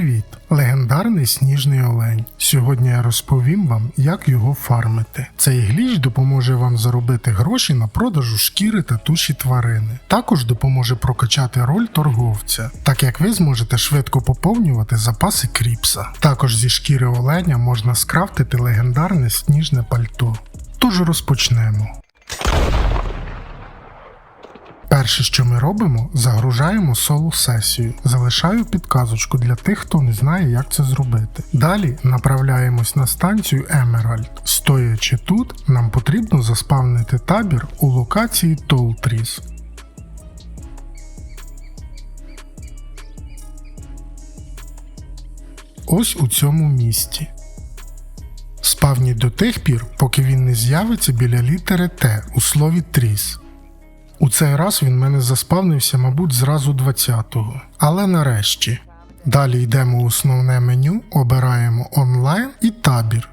Привіт! Легендарний сніжний олень. Сьогодні я розповім вам, як його фармити. Цей гліч допоможе вам заробити гроші на продажу шкіри та туші тварини. Також допоможе прокачати роль торговця, так як ви зможете швидко поповнювати запаси кріпса. Також зі шкіри оленя можна скрафтити легендарне сніжне пальто. Тож розпочнемо. Перше, що ми робимо, загружаємо соло сесію. Залишаю підказочку для тих, хто не знає, як це зробити. Далі направляємось на станцію Емеральд. Стоячи тут, нам потрібно заспавнити табір у локації Толтріс. Ось у цьому місті. Спавніть до тих пір, поки він не з'явиться біля літери Т у слові Тріс. У цей раз він мене заспавнився, мабуть, зразу 20-го. Але нарешті. Далі йдемо у основне меню, обираємо онлайн і табір.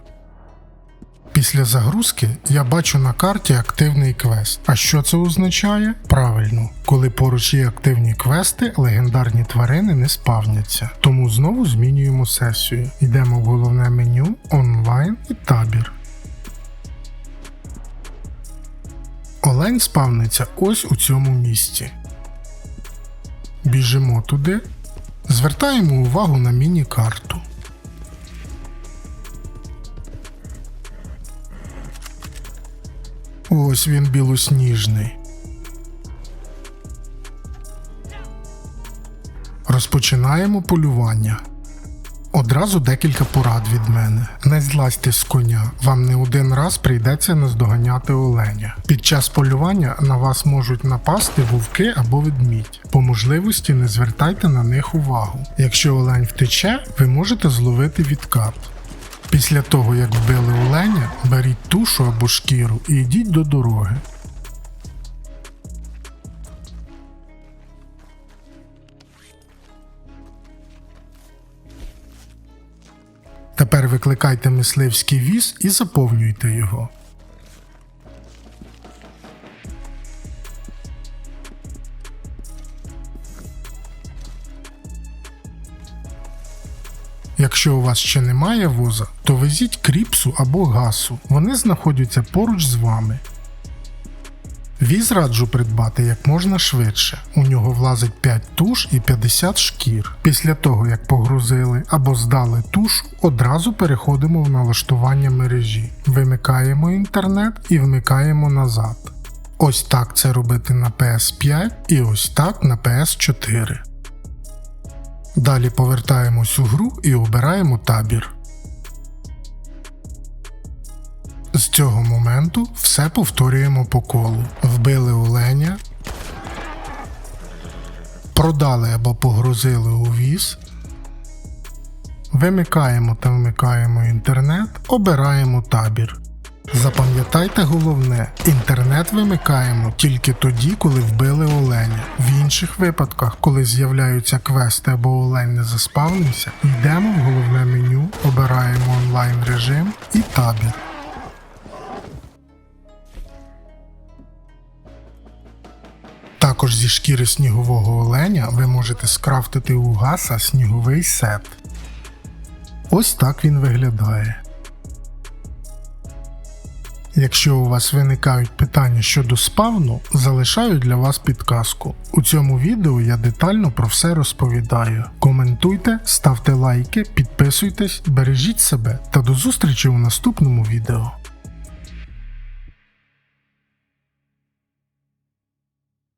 Після загрузки я бачу на карті активний квест. А що це означає? Правильно, коли поруч є активні квести, легендарні тварини не спавняться. Тому знову змінюємо сесію. Йдемо в головне меню, Олень спавниться ось у цьому місці. Біжимо туди. Звертаємо увагу на міні-карту. Ось він білосніжний. Розпочинаємо полювання. Одразу декілька порад від мене. Не злазьте з коня, вам не один раз прийдеться наздоганяти оленя. Під час полювання на вас можуть напасти вовки або ведмідь. По можливості не звертайте на них увагу. Якщо олень втече, ви можете зловити відкат. Після того, як вбили оленя, беріть тушу або шкіру і йдіть до дороги. Тепер викликайте мисливський віз і заповнюйте його. Якщо у вас ще немає воза, то везіть кріпсу або гасу. Вони знаходяться поруч з вами. Віз раджу придбати як можна швидше. У нього влазить 5 туш і 50 шкір. Після того, як погрузили або здали тушу, одразу переходимо в налаштування мережі. Вимикаємо інтернет і вмикаємо назад. Ось так це робити на PS5 і ось так на PS4. Далі повертаємось у гру і обираємо табір. З цього моменту все повторюємо по колу. Вбили оленя, продали або погрузили у віз, вимикаємо та вмикаємо інтернет, обираємо табір. Запам'ятайте головне, інтернет вимикаємо тільки тоді, коли вбили оленя. В інших випадках, коли з'являються квести або олень не заспавнився, йдемо в головне меню, обираємо онлайн режим і табір. Також зі шкіри снігового оленя ви можете скрафтити у гаса сніговий сет. Ось так він виглядає. Якщо у вас виникають питання щодо спавну, залишаю для вас підказку. У цьому відео я детально про все розповідаю. Коментуйте, ставте лайки, підписуйтесь, бережіть себе та до зустрічі у наступному відео.